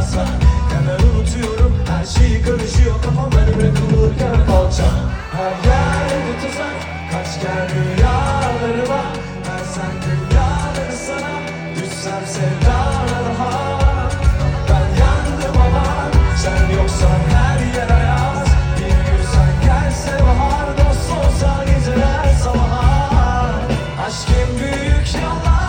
varsa Hemen unutuyorum her şeyi karışıyor. Kafam önüme kılırken kalça. Her yerde tuzak kaç gel rüyalarıma Ben sen dünyaları sana düşsem sevdana daha Ben yandım ama sen yoksan her yer ayaz. Bir gün sen gelse bahar dost olsa geceler sabaha Aşkın büyük yalan